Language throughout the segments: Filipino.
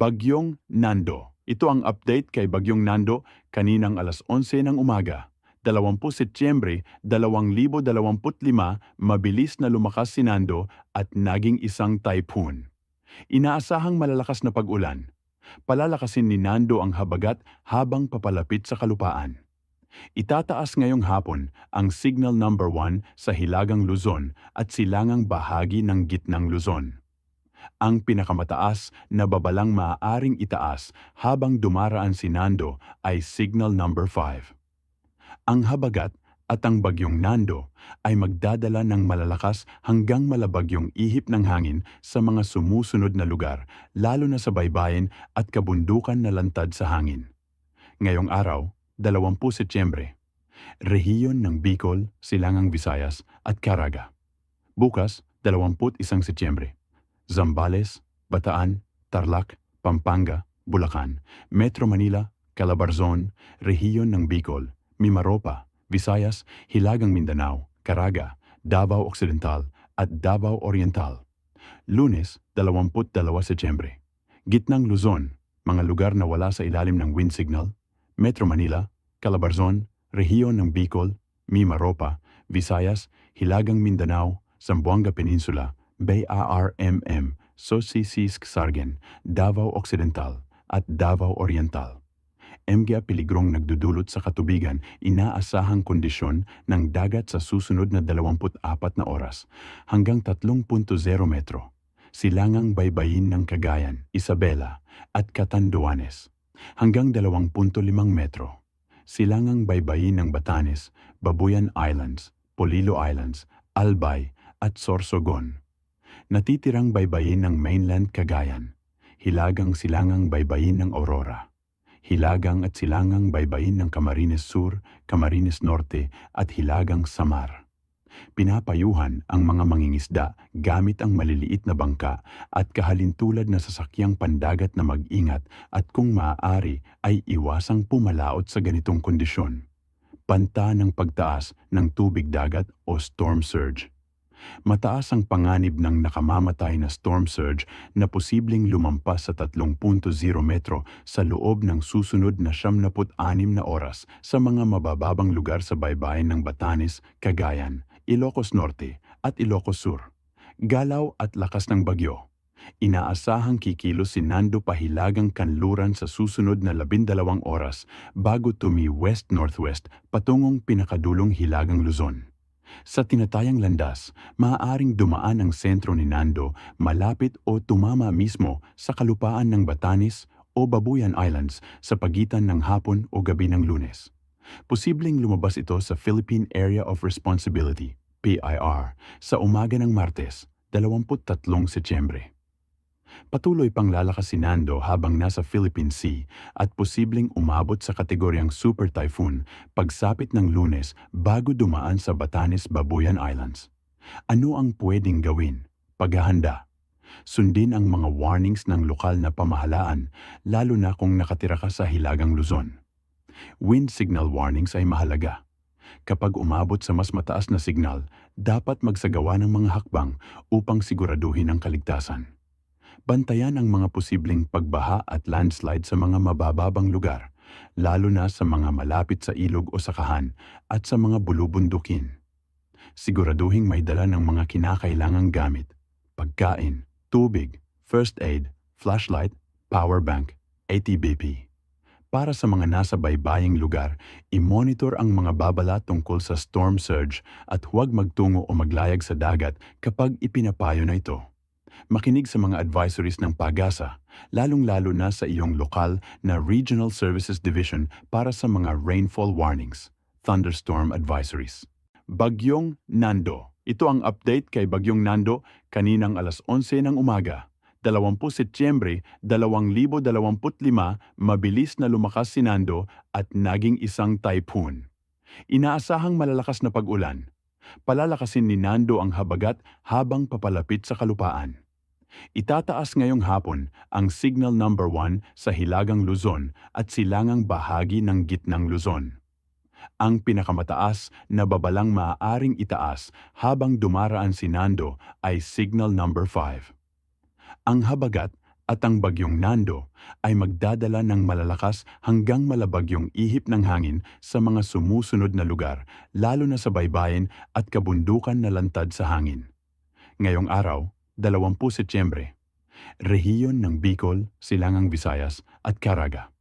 Bagyong Nando. Ito ang update kay Bagyong Nando kaninang alas 11 ng umaga. 20 Setyembre 2025, mabilis na lumakas si Nando at naging isang typhoon. Inaasahang malalakas na pag-ulan. Palalakasin ni Nando ang habagat habang papalapit sa kalupaan. Itataas ngayong hapon ang signal number 1 sa Hilagang Luzon at silangang bahagi ng Gitnang Luzon. Ang pinakamataas na babalang maaaring itaas habang dumaraan si Nando ay signal number 5. Ang habagat at ang bagyong Nando ay magdadala ng malalakas hanggang malabagyong ihip ng hangin sa mga sumusunod na lugar, lalo na sa baybayin at kabundukan na lantad sa hangin. Ngayong araw, 20 Setyembre, rehiyon ng Bicol, Silangang Visayas at Caraga. Bukas, 21 Setyembre, Zambales, Bataan, Tarlac, Pampanga, Bulacan, Metro Manila, Calabarzon, rehiyon ng Bicol, Mimaropa, Visayas, Hilagang Mindanao, Caraga, Davao Occidental at Davao Oriental. Lunes, 22 Setyembre. Gitnang Luzon, mga lugar na wala sa ilalim ng wind signal, Metro Manila, Calabarzon, rehiyon ng Bicol, Mimaropa, Visayas, Hilagang Mindanao, Zamboanga Peninsula, Bay ARMM, Sosisis Sargen, Davao Occidental at Davao Oriental. MGA piligrong nagdudulot sa katubigan inaasahang kondisyon ng dagat sa susunod na 24 na oras hanggang 3.0 metro. Silangang baybayin ng Cagayan, Isabela at Catanduanes hanggang 2.5 metro. Silangang baybayin ng Batanes, Babuyan Islands, Polilo Islands, Albay at Sorsogon. Natitirang baybayin ng mainland Cagayan, hilagang silangang baybayin ng Aurora, hilagang at silangang baybayin ng Camarines Sur, Camarines Norte at hilagang Samar. Pinapayuhan ang mga mangingisda gamit ang maliliit na bangka at kahalintulad na sasakyang pandagat na mag-ingat at kung maaari ay iwasang pumalaot sa ganitong kondisyon. Panta ng pagtaas ng tubig dagat o storm surge. Mataas ang panganib ng nakamamatay na storm surge na posibleng lumampas sa 3.0 metro sa loob ng susunod na 76 na oras sa mga mabababang lugar sa baybayin ng Batanes, Cagayan, Ilocos Norte at Ilocos Sur. Galaw at lakas ng bagyo. Inaasahang kikilos si Nando pahilagang kanluran sa susunod na 12 oras bago tumi west-northwest patungong pinakadulong hilagang Luzon. Sa tinatayang landas, maaaring dumaan ang sentro ni Nando malapit o tumama mismo sa kalupaan ng Batanes o Babuyan Islands sa pagitan ng hapon o gabi ng lunes. Posibleng lumabas ito sa Philippine Area of Responsibility, PIR, sa umaga ng Martes, 23 Setyembre. Patuloy pang lalakas si Nando habang nasa Philippine Sea at posibleng umabot sa kategoryang super typhoon pagsapit ng lunes bago dumaan sa Batanes Babuyan Islands. Ano ang pwedeng gawin? Paghahanda. Sundin ang mga warnings ng lokal na pamahalaan lalo na kung nakatira ka sa Hilagang Luzon. Wind signal warnings ay mahalaga. Kapag umabot sa mas mataas na signal, dapat magsagawa ng mga hakbang upang siguraduhin ang kaligtasan. Bantayan ang mga posibleng pagbaha at landslide sa mga mabababang lugar, lalo na sa mga malapit sa ilog o sakahan at sa mga bulubundukin. Siguraduhing may dala ng mga kinakailangang gamit, pagkain, tubig, first aid, flashlight, power bank, ATBP. Para sa mga nasa baybaying lugar, i-monitor ang mga babala tungkol sa storm surge at huwag magtungo o maglayag sa dagat kapag ipinapayo na ito. Makinig sa mga advisories ng PAGASA, lalong-lalo na sa iyong lokal na Regional Services Division para sa mga rainfall warnings, thunderstorm advisories. Bagyong Nando. Ito ang update kay Bagyong Nando kaninang alas 11 ng umaga. 20 Setyembre 2025, mabilis na lumakas si Nando at naging isang typhoon. Inaasahang malalakas na pag-ulan. Palalakasin ni Nando ang habagat habang papalapit sa kalupaan. Itataas ngayong hapon ang signal number 1 sa Hilagang Luzon at silangang bahagi ng Gitnang Luzon. Ang pinakamataas na babalang maaaring itaas habang dumaraan si Nando ay signal number 5. Ang habagat at ang bagyong Nando ay magdadala ng malalakas hanggang malabagyong ihip ng hangin sa mga sumusunod na lugar, lalo na sa baybayin at kabundukan na lantad sa hangin. Ngayong araw, 20 Setyembre, rehiyon ng Bicol, Silangang Visayas at Caraga.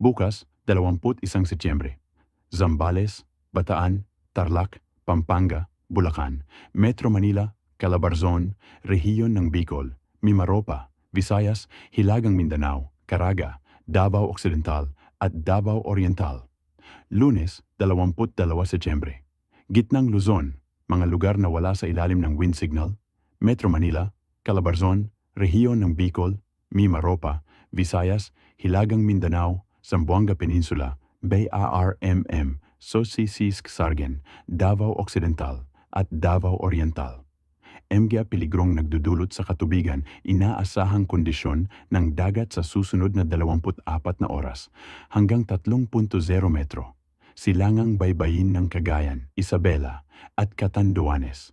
Bukas, 21 Setyembre, Zambales, Bataan, Tarlac, Pampanga, Bulacan, Metro Manila, Calabarzon, rehiyon ng Bicol, Mimaropa, Visayas, Hilagang Mindanao, Caraga, Davao Occidental at Davao Oriental. Lunes, 22 Setyembre. Gitnang Luzon, mga lugar na wala sa ilalim ng wind signal, Metro Manila, Calabarzon, rehiyon ng Bicol, Mimaropa, Visayas, Hilagang Mindanao, Zamboanga Peninsula, Bay ARMM, Sosisis Sargen, Davao Occidental at Davao Oriental. MGA piligrong nagdudulot sa katubigan inaasahang kondisyon ng dagat sa susunod na 24 na oras hanggang 3.0 metro. Silangang baybayin ng Cagayan, Isabela at Catanduanes.